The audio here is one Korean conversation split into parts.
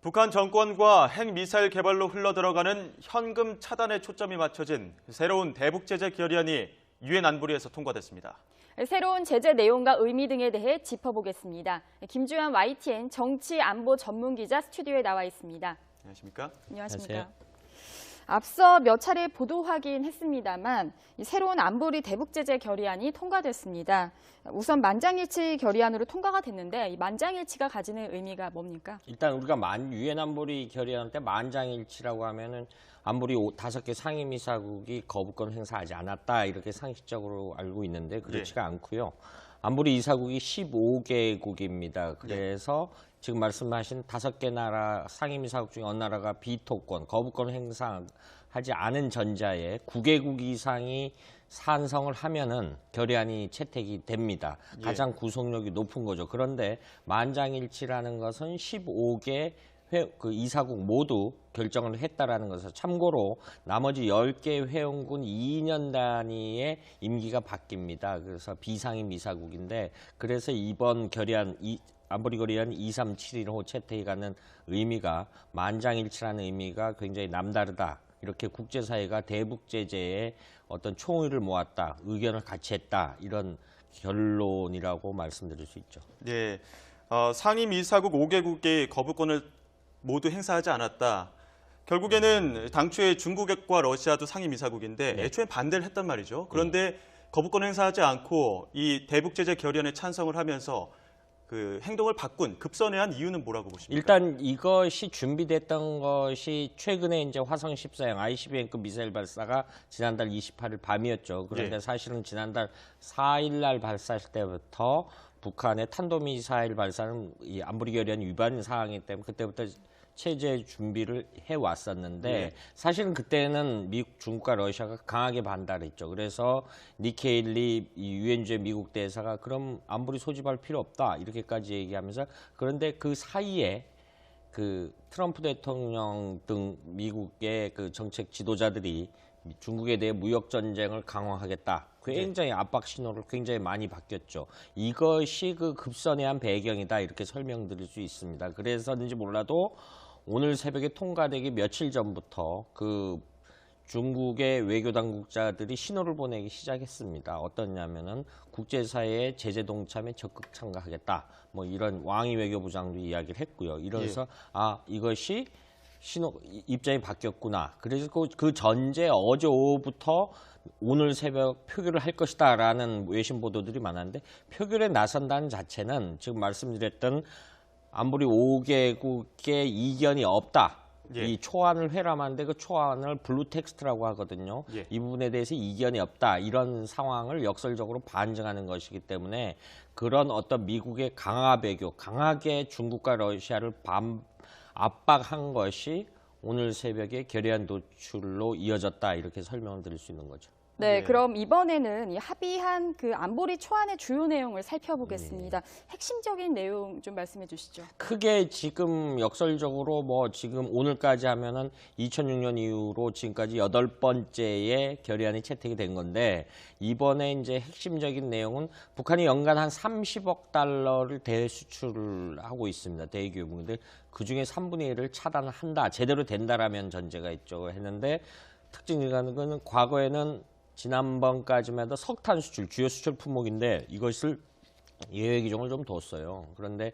북한 정권과 핵미사일 개발로 흘러들어가는 현금 차단에 초점이 맞춰진 새로운 대북 제재 결의안이 유엔 안보리에서 통과됐습니다. 새로운 제재 내용과 의미 등에 대해 짚어보겠습니다. 김주현 YTN 정치 안보 전문 기자 스튜디오에 나와 있습니다. 안녕하십니까? 안녕하십니까? 안녕하세요. 앞서 몇 차례 보도하긴 했습니다만 이 새로운 안보리 대북 제재 결의안이 통과됐습니다. 우선 만장일치 결의안으로 통과가 됐는데 이 만장일치가 가지는 의미가 뭡니까? 일단 우리가 만 유엔 안보리 결의안 때 만장일치라고 하면은 안보리 오- 다섯 개 상임이사국이 거부권 행사하지 않았다 이렇게 상식적으로 알고 있는데 그렇지가 않고요. 안보리 이사국이 15개국입니다. 그래서 지금 말씀하신 다섯 개 나라 상임이사국 중에 어느 나라가 비토권, 거부권 행사하지 않은 전자에 9개국 이상이 찬성을 하면은 결의안이 채택이 됩니다. 예. 가장 구속력이 높은 거죠. 그런데 만장일치라는 것은 15개 회, 그 이사국 모두 결정을 했다라는 것을 참고로 나머지 10개 회원군 2년 단위의 임기가 바뀝니다. 그래서 비상임 이사국인데 그래서 이번 결의안 이 안보리 결의안 2371호 채택이 갖는 의미가 만장일치라는 의미가 굉장히 남다르다. 이렇게 국제사회가 대북 제재에 어떤 총의를 모았다, 의견을 같이 했다 이런 결론이라고 말씀드릴 수 있죠. 네, 어, 상임 이사국 5개국이 거부권을 모두 행사하지 않았다. 결국에는 당초에 중국과 러시아도 상임 이사국인데 네. 애초에 반대를 했단 말이죠. 그런데 거부권 행사하지 않고 이 대북 제재 결의안에 찬성을 하면서 그 행동을 바꾼 급선회한 이유는 뭐라고 보십니까? 일단 이것이 준비됐던 것이 최근에 이제 화성 14형 ICBM급 미사일 발사가 지난달 28일 밤이었죠. 그런데 예. 사실은 지난달 4일 날 발사할 때부터 북한의 탄도미사일 발사는 이 안보리 결의안 위반 사항이기 때문에 그때부터 체제 준비를 해 왔었는데 예. 사실은 그때는 미국, 중국과 러시아가 강하게 반발했죠. 그래서 니케일리 이 유엔주의 미국 대사가 그럼 안보리 소집할 필요 없다 이렇게까지 얘기하면서 그런데 그 사이에 그 트럼프 대통령 등 미국의 그 정책 지도자들이 중국에 대해 무역 전쟁을 강화하겠다. 굉장히 압박 신호를 굉장히 많이 바뀌었죠. 이것이 그 급선회한 배경이다 이렇게 설명드릴 수 있습니다. 그래서인지 몰라도 오늘 새벽에 통과되기 며칠 전부터 그 중국의 외교 당국자들이 신호를 보내기 시작했습니다. 어떠냐면은 국제사회의 제재 동참에 적극 참가하겠다. 뭐 이런 왕이 외교부장도 이야기를 했고요. 이래서 아 이것이 신호 이- 입장이 바뀌었구나. 그래서 그, 그 전제 어제 오후부터 오늘 새벽 표결을 할 것이다라는 외신 보도들이 많았는데 표결에 나선다는 자체는 지금 말씀드렸던 안보리 5개국의 이견이 없다. 예. 이 초안을 회람하는데 그 초안을 블루 텍스트라고 하거든요. 예. 이 부분에 대해서 이견이 없다. 이런 상황을 역설적으로 반증하는 것이기 때문에 그런 어떤 미국의 강화 배교, 강하게 중국과 러시아를 반, 압박한 것이 오늘 새벽에 결의안 도출로 이어졌다. 이렇게 설명을 드릴 수 있는 거죠. 네, 네. 그럼 이번에는 이 합의한 그 안보리 초안의 주요 내용을 살펴보겠습니다. 핵심적인 내용 좀 말씀해 주시죠. 크게 지금 역설적으로 뭐 지금 오늘까지 하면은 2006년 이후로 지금까지 여덟 번째의 결의안이 채택이 된 건데 이번에 이제 핵심적인 내용은 북한이 연간 한 30억 달러를 대수출을 하고 있습니다. 대규모인데 그 중에 3분의 1을 차단을 한다. 제대로 된다라면 전제가 있죠. 했는데 특징이라는 거는 과거에는 지난번까지만 해도 석탄 수출 주요 수출 품목인데 이것을 예외 기종을 좀 뒀어요. 그런데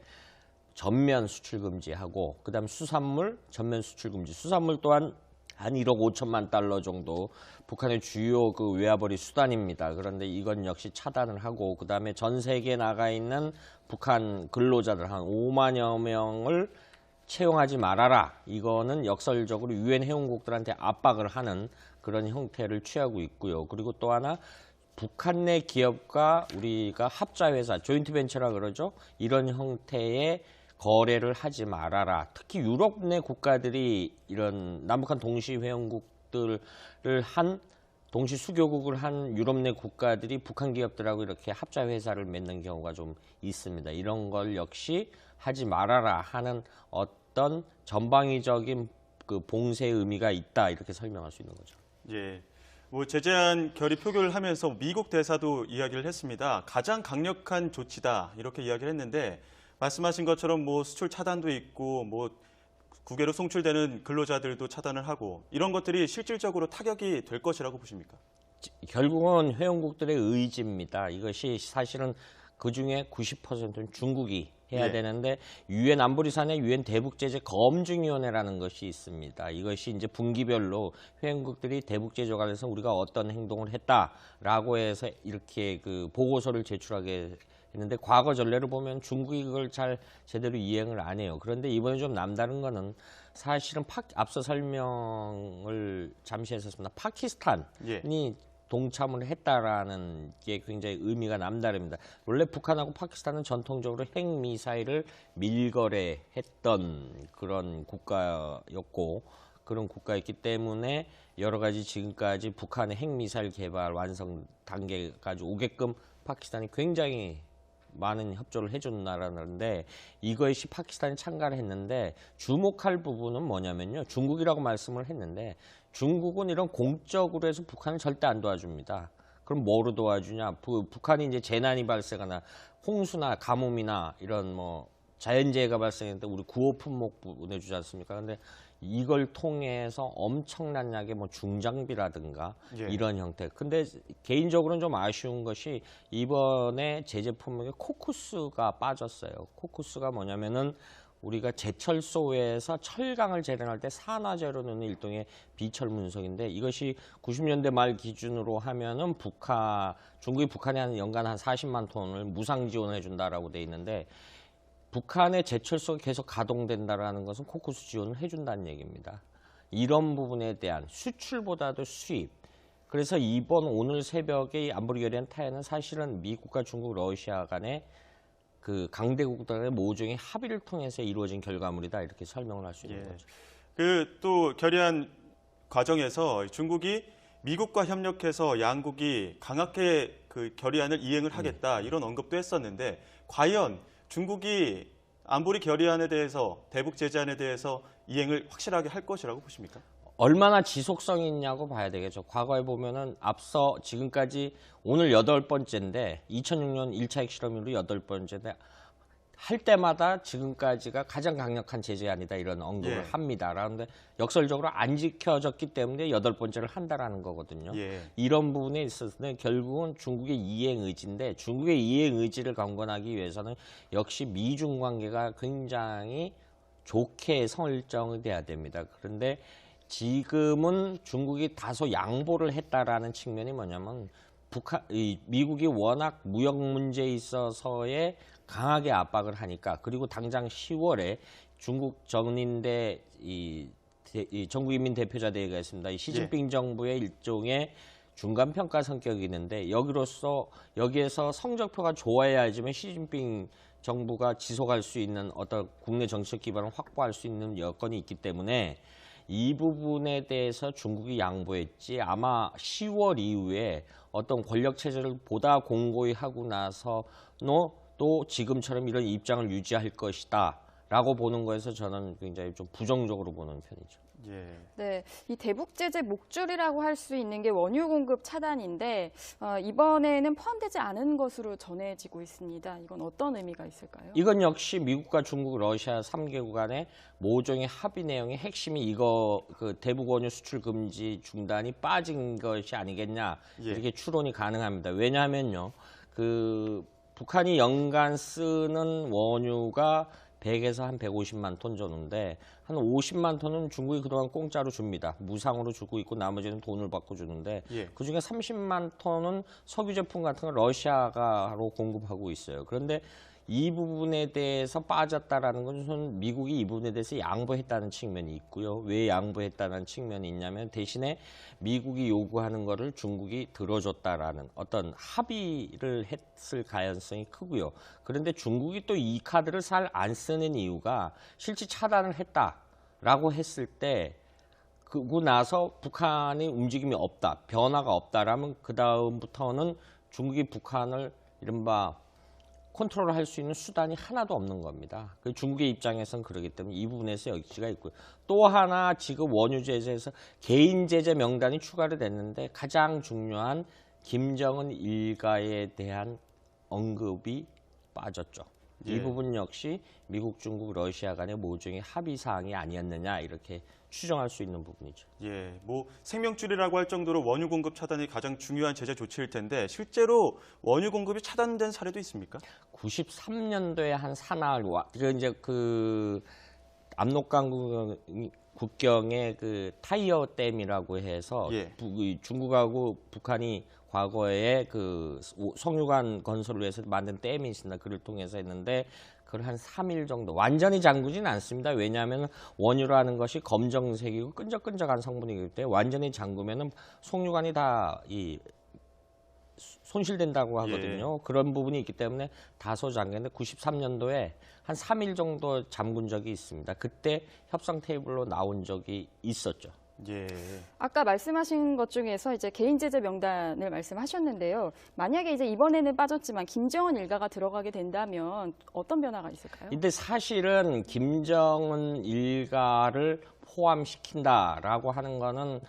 전면 수출 금지하고 그다음 수산물 전면 수출 금지. 수산물 또한 한 1억 5천만 달러 정도 북한의 주요 그 외화벌이 수단입니다. 그런데 이건 역시 차단을 하고 그다음에 전 세계에 나가 있는 북한 근로자들 한 5만여 명을 채용하지 말아라. 이거는 역설적으로 유엔 회원국들한테 압박을 하는 그런 형태를 취하고 있고요. 그리고 또 하나 북한 내 기업과 우리가 합자 회사, 조인트 벤처라 그러죠. 이런 형태의 거래를 하지 말아라. 특히 유럽 내 국가들이 이런 남북한 동시 회원국들을 한 동시 수교국을 한 유럽 내 국가들이 북한 기업들하고 이렇게 합자 회사를 맺는 경우가 좀 있습니다. 이런 걸 역시 하지 말아라 하는 어떤 전방위적인 그 봉쇄 의미가 있다 이렇게 설명할 수 있는 거죠. 예. 뭐 제재안 결의 표결을 하면서 미국 대사도 이야기를 했습니다. 가장 강력한 조치다 이렇게 이야기를 했는데 말씀하신 것처럼 뭐 수출 차단도 있고 뭐 국외로 송출되는 근로자들도 차단을 하고 이런 것들이 실질적으로 타격이 될 것이라고 보십니까? 결국은 회원국들의 의지입니다. 이것이 사실은 그 중에 90%는 중국이 해야 예. 되는데 유엔 안보리산에 유엔 대북 제재 검증 위원회라는 것이 있습니다. 이것이 이제 분기별로 회원국들이 대북 제재 관련해서 우리가 어떤 행동을 했다라고 해서 이렇게 그 보고서를 제출하게 했는데 과거 전례를 보면 중국이 그걸 잘 제대로 이행을 안 해요. 그런데 이번에 좀 남다른 거는 사실은 파, 앞서 설명을 잠시 했었습니다. 파키스탄이 예. 동참을 했다라는 게 굉장히 의미가 남다릅니다. 원래 북한하고 파키스탄은 전통적으로 핵 미사일을 밀거래했던 그런 국가였고 그런 국가였기 때문에 여러 가지 지금까지 북한의 핵 미사일 개발 완성 단계까지 오게끔 파키스탄이 굉장히 많은 협조를 해준 나라인데 이것이 파키스탄이 참가를 했는데 주목할 부분은 뭐냐면요 중국이라고 말씀을 했는데 중국은 이런 공적으로 해서 북한을 절대 안 도와줍니다. 그럼 뭐로 도와주냐? 부- 북한이 이제 재난이 발생하나 홍수나 가뭄이나 이런 뭐 자연재해가 발생했을 때 우리 구호 품목 보내주지 않습니까? 근데 이걸 통해서 엄청난 약의 뭐 중장비라든가 예. 이런 형태. 근데 개인적으로는 좀 아쉬운 것이 이번에 제재 품목에 코쿠스가 빠졌어요. 코쿠스가 뭐냐면은 우리가 제철소에서 철강을 재련할 때 산화제로 넣는 일종의 비철 문석인데 이것이 90년대 말 기준으로 하면은 북한 중국이 북한에 한 연간 한 40만 톤을 무상 지원해 준다라고 돼 있는데 북한의 제철소가 계속 가동된다라는 것은 코쿠스 지원을 해 준다는 얘기입니다. 이런 부분에 대한 수출보다도 수입. 그래서 이번 오늘 새벽에 이 안보리 결의안 타회는 사실은 미국과 중국, 러시아 간의 그 강대국들의 모종의 합의를 통해서 이루어진 결과물이다 이렇게 설명을 할 수 있는 예. 거죠. 그 또 결의안 과정에서 중국이 미국과 협력해서 양국이 강하게 그 결의안을 이행을 하겠다 이런 언급도 했었는데 과연 중국이 안보리 결의안에 대해서 대북 제재안에 대해서 이행을 확실하게 할 것이라고 보십니까? 얼마나 지속성이 있냐고 봐야 되겠죠. 과거에 보면은 앞서 지금까지 오늘 여덟 번째인데 2006년 1차 핵실험으로 여덟 번째인데 할 때마다 지금까지가 가장 강력한 제재안이다 이런 언급을 예. 합니다. 그런데 역설적으로 안 지켜졌기 때문에 여덟 번째를 한다라는 거거든요. 예. 이런 부분에 있어서는 결국은 중국의 이행 의지인데 중국의 이행 의지를 강건하기 위해서는 역시 미중 관계가 굉장히 좋게 설정이 돼야 됩니다. 그런데 지금은 중국이 다소 양보를 했다라는 측면이 뭐냐면 북한, 이 미국이 워낙 무역 문제에 있어서의 강하게 압박을 하니까 그리고 당장 10월에 중국 전인대 이, 대- 이 전국인민 대표자 대회가 있습니다. 이 시진핑 정부의 일종의 중간 평가 성격이 있는데 여기로서 여기에서 성적표가 좋아야지만 시진핑 정부가 지속할 수 있는 어떤 국내 정책 기반을 확보할 수 있는 여건이 있기 때문에 이 부분에 대해서 중국이 양보했지 아마 10월 이후에 어떤 권력 체제를 보다 공고히 하고 나서 또 지금처럼 이런 입장을 유지할 것이다. 라고 보는 거에서 저는 굉장히 좀 부정적으로 보는 편이죠. 예. 네, 이 대북 제재 목줄이라고 할 수 있는 게 원유 공급 차단인데 어, 이번에는 포함되지 않은 것으로 전해지고 있습니다. 이건 어떤 의미가 있을까요? 이건 역시 미국과 중국, 러시아 3개국 간의 모종의 합의 내용의 핵심이 이거 그 대북 원유 수출 금지 중단이 빠진 것이 아니겠냐 예. 이렇게 추론이 가능합니다. 왜냐하면요, 그 북한이 연간 쓰는 원유가 100에서 한 150만 톤 정도인데 한 50만 톤은 중국이 그동안 공짜로 줍니다. 무상으로 주고 있고 나머지는 돈을 받고 주는데 예. 그중에 30만 톤은 석유 제품 같은 걸 러시아가로 공급하고 있어요. 그런데 이 부분에 대해서 빠졌다라는 건 우선 미국이 이 부분에 대해서 양보했다는 측면이 있고요. 왜 양보했다는 측면이 있냐면 대신에 미국이 요구하는 거를 중국이 들어줬다라는 어떤 합의를 했을 가능성이 크고요. 그런데 중국이 또 이 카드를 잘 안 쓰는 이유가 실제 차단을 했다라고 했을 때 그고 나서 북한의 움직임이 없다, 변화가 없다라면 그 다음부터는 중국이 북한을 이른바 컨트롤할 수 있는 수단이 하나도 없는 겁니다. 그 중국의 입장에선 그러기 때문에 이 부분에서 여지가 있고요. 또 하나 지금 원유 제재에서 개인 제재 명단이 추가로 됐는데 가장 중요한 김정은 일가에 대한 언급이 빠졌죠. 이 예. 부분 역시 미국, 중국, 러시아 간의 모종의 합의 사항이 아니었느냐 이렇게 추정할 수 있는 부분이죠. 예, 뭐 생명줄이라고 할 정도로 원유 공급 차단이 가장 중요한 제재 조치일 텐데 실제로 원유 공급이 차단된 사례도 있습니까? 93년도에 한 사나흘 와, 그 이제 그 압록강 국- 국경의 그 타이어 댐이라고 해서 예. 부- 이 중국하고 북한이 과거에 그 오- 석유관 건설을 위해서 만든 댐이 있습니다. 그를 통해서 했는데 그걸 한 3일 정도 완전히 잠그진 않습니다. 왜냐하면 원유라는 것이 검정색이고 끈적끈적한 성분이기 때문에 완전히 잠그면은 석유관이 다 이 손실된다고 하거든요. 그런 부분이 있기 때문에 다소 잠겼는데 93년도에 한 3일 정도 잠근 적이 있습니다. 그때 협상 테이블로 나온 적이 있었죠. 예. 아까 말씀하신 것 중에서 이제 개인 제재 명단을 말씀하셨는데요. 만약에 이제 이번에는 빠졌지만 김정은 일가가 들어가게 된다면 어떤 변화가 있을까요? 근데 사실은 김정은 일가를 포함시킨다라고 하는 거는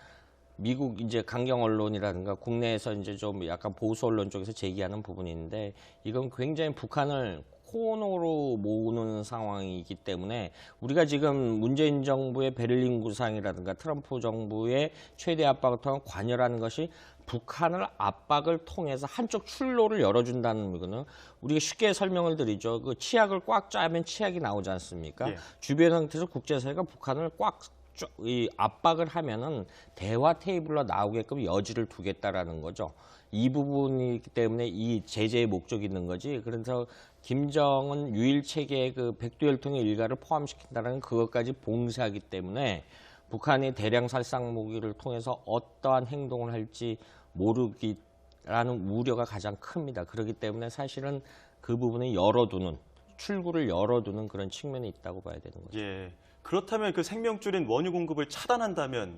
미국 이제 강경 언론이라든가 국내에서 이제 좀 약간 보수 언론 쪽에서 제기하는 부분인데 이건 굉장히 북한을 코너로 모으는 상황이기 때문에 우리가 지금 문재인 정부의 베를린 구상이라든가 트럼프 정부의 최대 압박을 통한 관여라는 것이 북한을 압박을 통해서 한쪽 출로를 열어준다는 거는 우리가 쉽게 설명을 드리죠. 그 치약을 꽉 짜면 치약이 나오지 않습니까? 예. 주변 상태에서 국제사회가 북한을 꽉 쫙, 이 압박을 하면은 대화 테이블로 나오게끔 여지를 두겠다라는 거죠. 이 부분이기 때문에 이 제재의 목적이 있는 거지. 그래서 김정은 유일 체계의 그 백두혈통의 일가를 포함시킨다는 그것까지 봉쇄하기 때문에 북한이 대량 살상 무기를 통해서 어떠한 행동을 할지 모르기라는 우려가 가장 큽니다. 그렇기 때문에 사실은 그 부분을 열어두는 출구를 열어두는 그런 측면이 있다고 봐야 되는 거죠. 예. 그렇다면 그 생명줄인 원유 공급을 차단한다면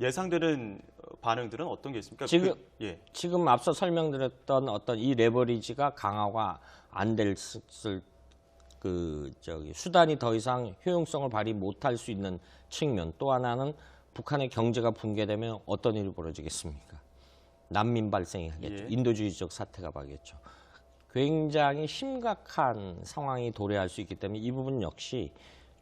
예상되는 어, 반응들은 어떤 게 있습니까? 지금- 그- 예. 지금 앞서 설명드렸던 어떤 이 레버리지가 강화가 안될그 저기 수단이 더 이상 효용성을 발휘 못할 수 있는 측면 또 하나는 북한의 경제가 붕괴되면 어떤 일이 벌어지겠습니까? 난민 발생이 하겠죠. 예. 인도주의적 사태가 벌겠죠. 굉장히 심각한 상황이 도래할 수 있기 때문에 이 부분 역시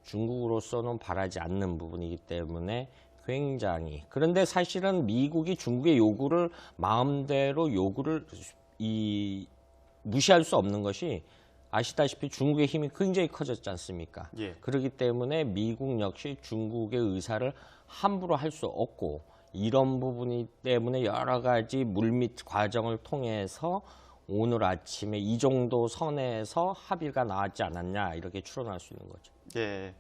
중국으로서는 바라지 않는 부분이기 때문에 굉장히 그런데 사실은 미국이 중국의 요구를 마음대로 요구를 이 무시할 수 없는 것이 아시다시피 중국의 힘이 굉장히 커졌지 않습니까? 예. 그렇기 때문에 미국 역시 중국의 의사를 함부로 할 수 없고 이런 부분이 때문에 여러 가지 물밑 과정을 통해서 오늘 아침에 이 정도 선에서 합의가 나왔지 않았냐 이렇게 추론할 수 있는 거죠. 예.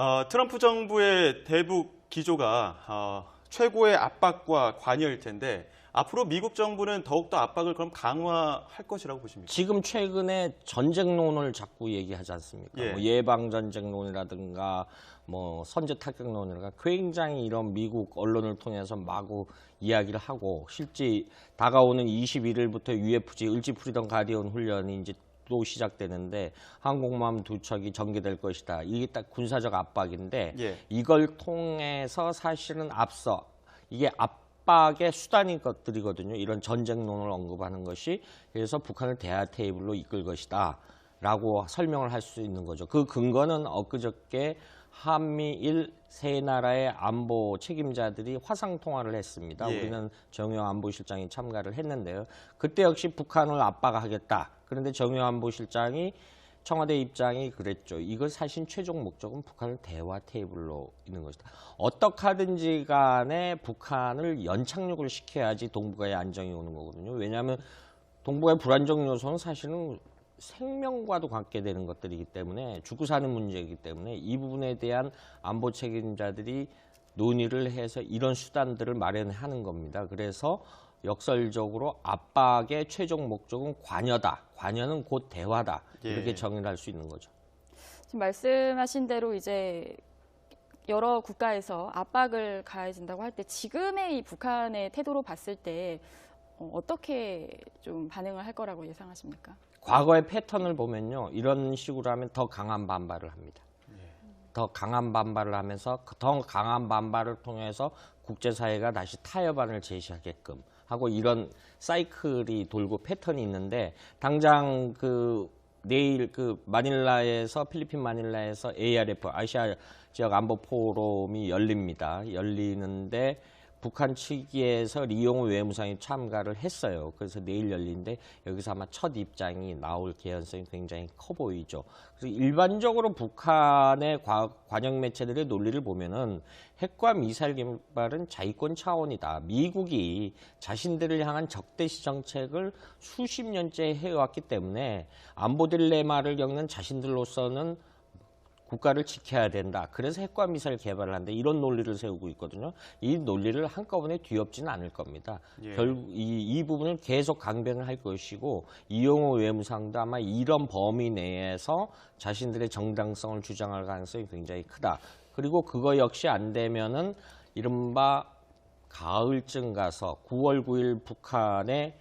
어, 트럼프 정부의 대북 기조가 어, 최고의 압박과 관여일 텐데 앞으로 미국 정부는 더욱더 압박을 그럼 강화할 것이라고 보십니까? 지금 최근에 전쟁론을 자꾸 얘기하지 않습니까? 예. 뭐 예방 전쟁론이라든가 뭐 선제 타격론이라든가 굉장히 이런 미국 언론을 통해서 마구 이야기를 하고 실제 다가오는 21일부터 UFG 을지 프리덤 가디언 훈련이 이제 또 시작되는데 항공모함 두 척이 전개될 것이다. 이게 딱 군사적 압박인데 예. 이걸 통해서 사실은 앞서 이게 압박의 수단인 것들이거든요. 이런 전쟁론을 언급하는 것이 그래서 북한을 대화 테이블로 이끌 것이다. 라고 설명을 할 수 있는 거죠. 그 근거는 엊그저께 한미일 세 나라의 안보 책임자들이 화상 통화를 했습니다. 예. 우리는 정영 안보실장이 참가를 했는데요. 그때 역시 북한을 압박하겠다. 그런데 정영 안보실장이 청와대 입장이 그랬죠. 이걸 사실 최종 목적은 북한을 대화 테이블로 있는 것이다. 어떻게 하든지 간에 북한을 연착륙을 시켜야지 동북아에 안정이 오는 거거든요. 왜냐하면 동북아의 불안정 요소는 사실은 생명과도 관계되는 것들이기 때문에 죽고 사는 문제이기 때문에 이 부분에 대한 안보 책임자들이 논의를 해서 이런 수단들을 마련하는 겁니다. 그래서 역설적으로 압박의 최종 목적은 관여다. 관여는 곧 대화다. 예. 이렇게 정의를 할 수 있는 거죠. 지금 말씀하신 대로 이제 여러 국가에서 압박을 가해진다고 할 때 지금의 이 북한의 태도로 봤을 때 어, 어떻게 좀 반응을 할 거라고 예상하십니까? 과거의 패턴을 보면요. 이런 식으로 하면 더 강한 반발을 합니다. 더 강한 반발을 하면서 그더 강한 반발을 통해서 국제사회가 다시 타협안을 제시하게끔 하고 이런 사이클이 돌고 패턴이 있는데 당장 그 내일 그 마닐라에서 필리핀 마닐라에서 ARF 아시아 지역 안보 포럼이 열립니다. 열리는데 북한 측에서 리용호 외무상이 참가를 했어요. 그래서 내일 열리는데 여기서 아마 첫 입장이 나올 개연성이 굉장히 커 보이죠. 그래서 일반적으로 북한의 과, 관영 매체들의 논리를 보면은 핵과 미사일 개발은 자위권 차원이다. 미국이 자신들을 향한 적대시 정책을 수십 년째 해왔기 때문에 안보 딜레마를 겪는 자신들로서는 국가를 지켜야 된다. 그래서 핵과 미사일 개발을 한다. 이런 논리를 세우고 있거든요. 이 논리를 한꺼번에 뒤엎지는 않을 겁니다. 예. 결국 이, 이 부분을 계속 강변을 할 것이고 이용호 외무상도 아마 이런 범위 내에서 자신들의 정당성을 주장할 가능성이 굉장히 크다. 그리고 그거 역시 안 되면은 이른바 가을쯤 가서 9월 9일 북한의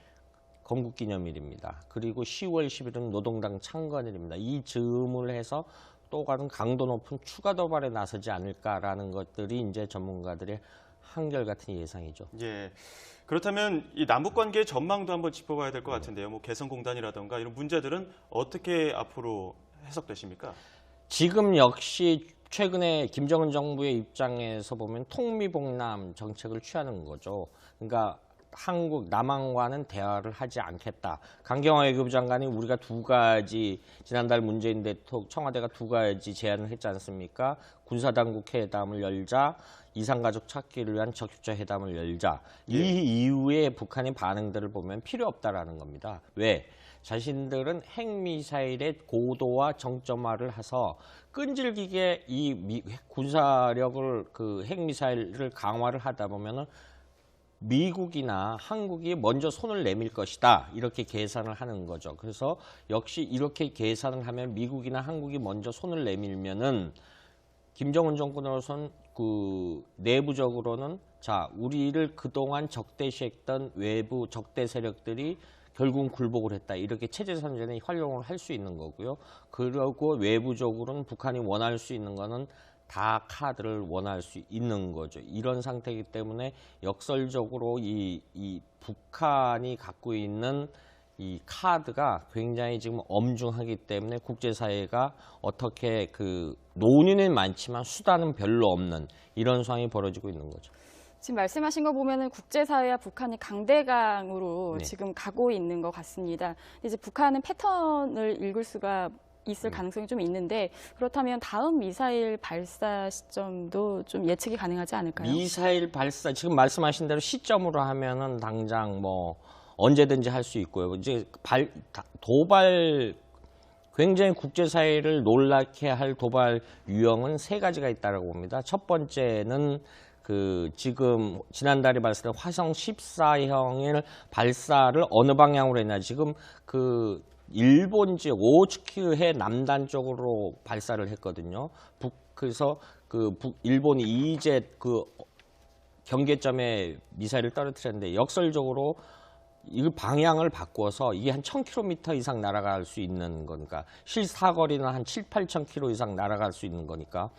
건국기념일입니다. 그리고 10월 10일은 노동당 창건일입니다. 이 즈음을 해서 또 다른 강도 높은 추가 도발에 나서지 않을까라는 것들이 이제 전문가들의 한결같은 예상이죠. 예. 그렇다면 이 남북 관계의 전망도 한번 짚어봐야 될 것 같은데요. 뭐 개성공단이라던가 이런 문제들은 어떻게 앞으로 해석되십니까? 지금 역시 최근에 김정은 정부의 입장에서 보면 통미봉남 정책을 취하는 거죠. 그러니까 한국 남한과는 대화를 하지 않겠다. 강경화 외교부 장관이 우리가 두 가지 지난달 문재인 대통령 청와대가 두 가지 제안을 했지 않습니까? 군사당국 회담을 열자, 이산가족 찾기를 위한 적십자 회담을 열자. 이 이후에 북한의 반응들을 보면 필요 없다라는 겁니다. 왜? 자신들은 핵미사일의 고도와 정점화를 해서 끈질기게 이 미- 군사력을 그 핵미사일을 강화를 하다 보면은 미국이나 한국이 먼저 손을 내밀 것이다. 이렇게 계산을 하는 거죠. 그래서 역시 이렇게 계산을 하면 미국이나 한국이 먼저 손을 내밀면은 김정은 정권으로선 그 내부적으로는 자 우리를 그동안 적대시했던 외부 적대 세력들이 결국은 굴복을 했다 이렇게 체제 선전에 활용을 할 수 있는 거고요. 그리고 외부적으로는 북한이 원할 수 있는 거는 다 카드를 원할 수 있는 거죠. 이런 상태이기 때문에 역설적으로 이, 이 북한이 갖고 있는 이 카드가 굉장히 지금 엄중하기 때문에 국제사회가 어떻게 그 논의는 많지만 수단은 별로 없는 이런 상황이 벌어지고 있는 거죠. 지금 말씀하신 거 보면은 국제사회와 북한이 강대강으로 네. 지금 가고 있는 것 같습니다. 이제 북한은 패턴을 읽을 수가 있을 가능성이 좀 있는데 그렇다면 다음 미사일 발사 시점도 좀 예측이 가능하지 않을까요? 미사일 발사 지금 말씀하신 대로 시점으로 하면은 당장 뭐 언제든지 할 수 있고요. 이제 발 다- 도발 굉장히 국제사회를 놀라게 할 도발 유형은 세 가지가 있다라고 봅니다. 첫 번째는 그 지금 지난달에 발사된 화성 14형을 발사를 어느 방향으로 했냐 지금 그 일본 지역 오츠큐해 남단 쪽으로 발사를 했거든요. 북 그래서 그 북 일본이 이제 그 경계점에 미사일을 떨어뜨렸는데 역설적으로 이 방향을 바꿔서 이게 한 1000km 이상 날아갈 수 있는 거니까 실사거리는 한 7, 8000km 이상 날아갈 수 있는 거니까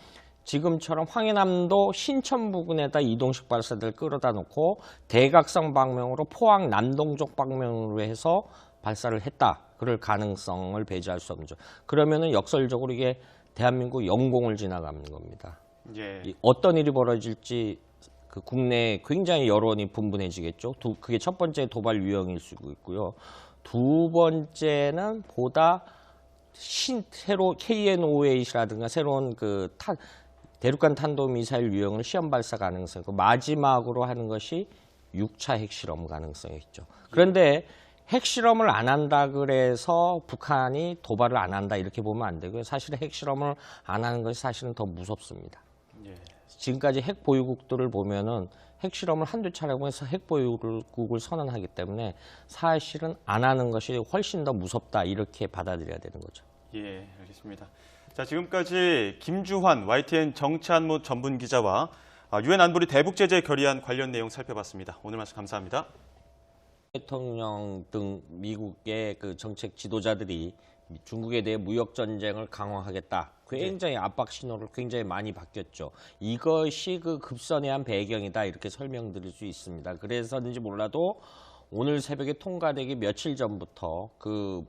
지금처럼 황해남도 신천 부근에다 이동식 발사대를 끌어다 놓고 대각선 방면으로 포항 남동쪽 방면으로 해서 발사를 했다. 그럴 가능성을 배제할 수 없죠. 그러면은 역설적으로 이게 대한민국 영공을 지나가는 겁니다. 예. 이 어떤 일이 벌어질지 그 국내에 굉장히 여론이 분분해지겠죠. 두, 그게 첫 번째 도발 유형일 수 있고요. 두 번째는 보다 신 새로 KN-5A라든가 새로운 그 타, 대륙간 탄도 미사일 유형을 시험 발사 가능성. 그 마지막으로 하는 것이 6차 핵실험 가능성이 있죠. 그런데 핵실험을 안 한다 그래서 북한이 도발을 안 한다 이렇게 보면 안 되고요. 사실 핵실험을 안 하는 것이 사실은 더 무섭습니다. 예. 지금까지 핵 보유국들을 보면은 핵실험을 한두 차례 해서 핵 보유국을 선언하기 때문에 사실은 안 하는 것이 훨씬 더 무섭다 이렇게 받아들여야 되는 거죠. 예, 알겠습니다. 자, 지금까지 김주환 YTN 정치안모 전문 기자와 아, 유엔 안보리 대북 제재 결의안 관련 내용 살펴봤습니다. 오늘 말씀 감사합니다. 대통령 등 미국의 그 정책 지도자들이 중국에 대해 무역 전쟁을 강화하겠다. 굉장히 압박 신호를 굉장히 많이 바뀌었죠. 이것이 그 급선회한 배경이다 이렇게 설명드릴 수 있습니다. 그래서인지 몰라도 오늘 새벽에 통과되기 며칠 전부터 그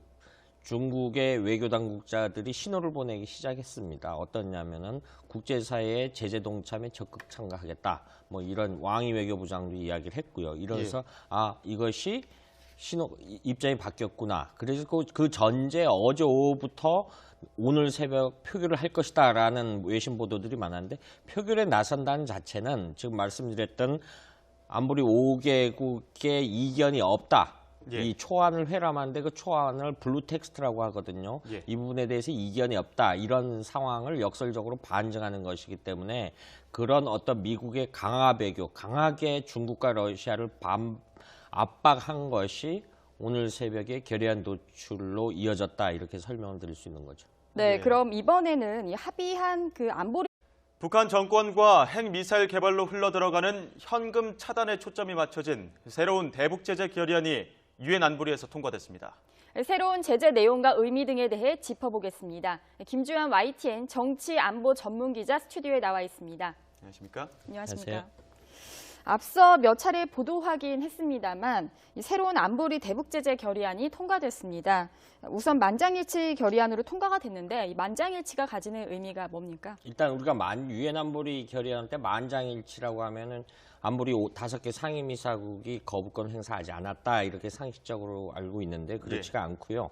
중국의 외교 당국자들이 신호를 보내기 시작했습니다. 어떠냐면은 국제사회의 제재 동참에 적극 참가하겠다. 뭐 이런 왕이 외교부장도 이야기를 했고요. 이러면서 아 이것이 신호 이- 입장이 바뀌었구나. 그래서 그, 그 전제 어제 오후부터 오늘 새벽 표결을 할 것이다라는 외신 보도들이 많았는데 표결에 나선다는 자체는 지금 말씀드렸던 안보리 5개국의 이견이 없다. 예. 이 초안을 회람하는데 그 초안을 블루 텍스트라고 하거든요. 예. 이 부분에 대해서 이견이 없다. 이런 상황을 역설적으로 반증하는 것이기 때문에 그런 어떤 미국의 강화 배교, 강하게 중국과 러시아를 반, 압박한 것이 오늘 새벽에 결의안 도출로 이어졌다. 이렇게 설명을 드릴 수 있는 거죠. 네, 예. 그럼 이번에는 이 합의한 그 안보리 북한 정권과 핵미사일 개발로 흘러들어가는 현금 차단에 초점이 맞춰진 새로운 대북 제재 결의안이 유엔 안보리에서 통과됐습니다. 새로운 제재 내용과 의미 등에 대해 짚어보겠습니다. 김주현 YTN 정치 안보 전문 기자 스튜디오에 나와 있습니다. 안녕하십니까? 안녕하십니까? 안녕하세요. 앞서 몇 차례 보도하긴 했습니다만 이 새로운 안보리 대북 제재 결의안이 통과됐습니다. 우선 만장일치 결의안으로 통과가 됐는데 이 만장일치가 가지는 의미가 뭡니까? 일단 우리가 만 유엔 안보리 결의안 때 만장일치라고 하면은 안보리 오- 다섯 개 상임이사국이 거부권 행사하지 않았다 이렇게 상식적으로 알고 있는데 그렇지가 않고요.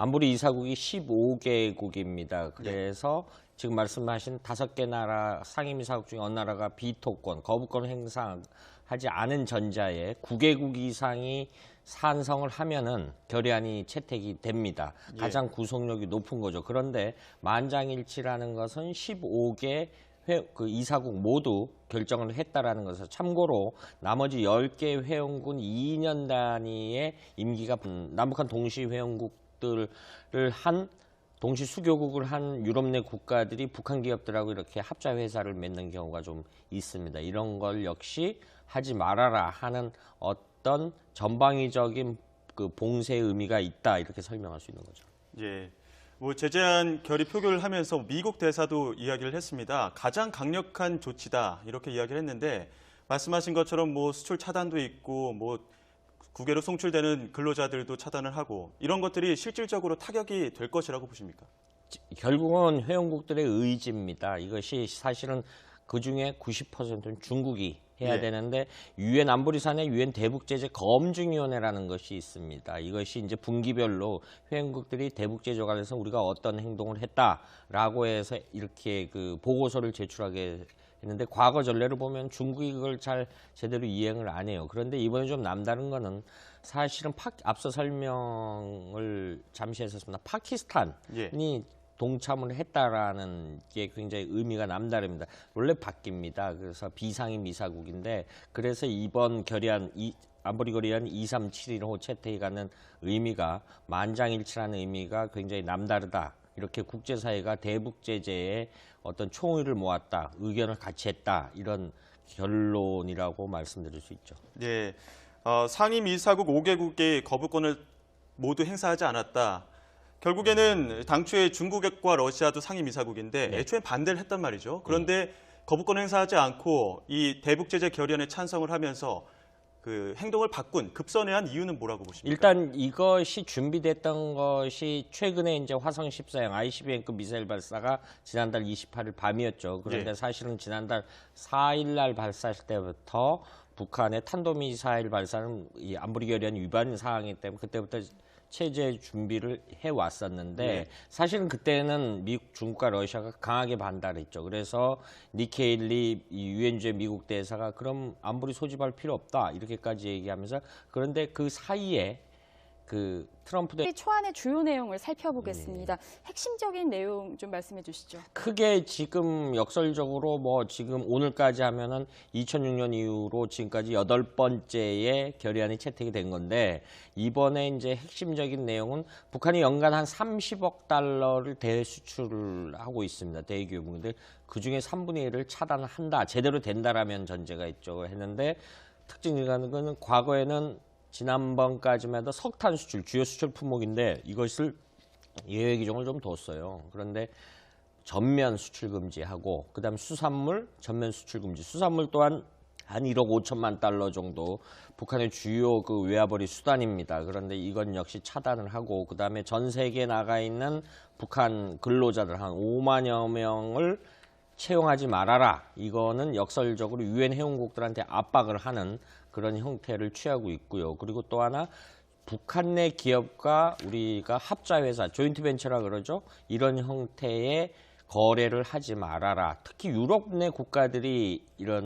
안보리 이사국이 15개국입니다. 그래서 지금 말씀하신 다섯 개 나라 상임이사국 중에 어느 나라가 비토권, 거부권 행사하지 않은 전자에 9개국 이상이 찬성을 하면은 결의안이 채택이 됩니다. 가장 구속력이 높은 거죠. 그런데 만장일치라는 것은 15개 회, 그 이사국 모두 결정을 했다라는 것을 참고로 나머지 10개 회원군 2년 단위의 임기가 음, 남북한 동시 회원국 들을 한 동시 수교국을 한 유럽 내 국가들이 북한 기업들하고 이렇게 합자 회사를 맺는 경우가 좀 있습니다. 이런 걸 역시 하지 말아라 하는 어떤 전방위적인 그 봉쇄의 의미가 있다 이렇게 설명할 수 있는 거죠. 예. 뭐 제재안 결의 표결을 하면서 미국 대사도 이야기를 했습니다. 가장 강력한 조치다 이렇게 이야기를 했는데 말씀하신 것처럼 뭐 수출 차단도 있고 뭐 국외로 송출되는 근로자들도 차단을 하고 이런 것들이 실질적으로 타격이 될 것이라고 보십니까? 결국은 회원국들의 의지입니다. 이것이 사실은 그 중에 90%는 중국이 해야 예. 되는데 유엔 안보리산에 유엔 대북 제재 검증 위원회라는 것이 있습니다. 이것이 이제 분기별로 회원국들이 대북 제재 관련해서 우리가 어떤 행동을 했다라고 해서 이렇게 그 보고서를 제출하게 했는데 과거 전례를 보면 중국이 그걸 잘 제대로 이행을 안 해요. 그런데 이번에 좀 남다른 거는 사실은 파, 앞서 설명을 잠시 했었습니다. 파키스탄이 예. 동참을 했다라는 게 굉장히 의미가 남다릅니다. 원래 바뀝니다. 그래서 비상임 이사국인데 그래서 이번 결의안 이 안보리 결의안 2371호 채택이 갖는 의미가 만장일치라는 의미가 굉장히 남다르다. 이렇게 국제사회가 대북 제재에 어떤 총의를 모았다, 의견을 같이 했다 이런 결론이라고 말씀드릴 수 있죠. 예. 어, 상임 이사국 5개국의 거부권을 모두 행사하지 않았다. 결국에는 당초에 중국과 러시아도 상임 이사국인데 애초에 반대를 했단 말이죠. 그런데 거부권 행사하지 않고 이 대북 제재 결의안에 찬성을 하면서 그 행동을 바꾼 급선회한 이유는 뭐라고 보십니까? 일단 이것이 준비됐던 것이 최근에 이제 화성 14형 ICBM급 미사일 발사가 지난달 28일 밤이었죠. 그런데 예. 사실은 지난달 4일 날 발사할 때부터 북한의 탄도미사일 발사는 이 안보리 결의안 위반 사항이기 때문에 그때부터 체제 준비를 해 왔었는데 예. 사실은 그때는 미국, 중국과 러시아가 강하게 반발했죠. 그래서 니케일리 이 유엔주의 미국 대사가 그럼 안보리 소집할 필요 없다 이렇게까지 얘기하면서 그런데 그 사이에 그 트럼프 대이 초안의 주요 내용을 살펴보겠습니다. 핵심적인 내용 좀 말씀해 주시죠. 크게 지금 역설적으로 뭐 지금 오늘까지 하면은 2006년 이후로 지금까지 여덟 번째의 결의안이 채택이 된 건데 이번에 이제 핵심적인 내용은 북한이 연간 한 30억 달러를 대수출을 하고 있습니다. 대규모인데 그 중에 3분의 1을 차단한다. 제대로 된다라면 전제가 있죠. 했는데 특징이라는 거는 과거에는 지난번까지만 해도 석탄 수출 주요 수출 품목인데 이것을 예외 기종을 좀 뒀어요. 그런데 전면 수출 금지하고 그다음 수산물 전면 수출 금지. 수산물 또한 한 1억 5천만 달러 정도 북한의 주요 그 외화벌이 수단입니다. 그런데 이건 역시 차단을 하고 그다음에 전 세계에 나가 있는 북한 근로자들 한 5만여 명을 채용하지 말아라. 이거는 역설적으로 유엔 회원국들한테 압박을 하는 그런 형태를 취하고 있고요. 그리고 또 하나 북한 내 기업과 우리가 합자 회사, 조인트 벤처라 그러죠. 이런 형태의 거래를 하지 말아라. 특히 유럽 내 국가들이 이런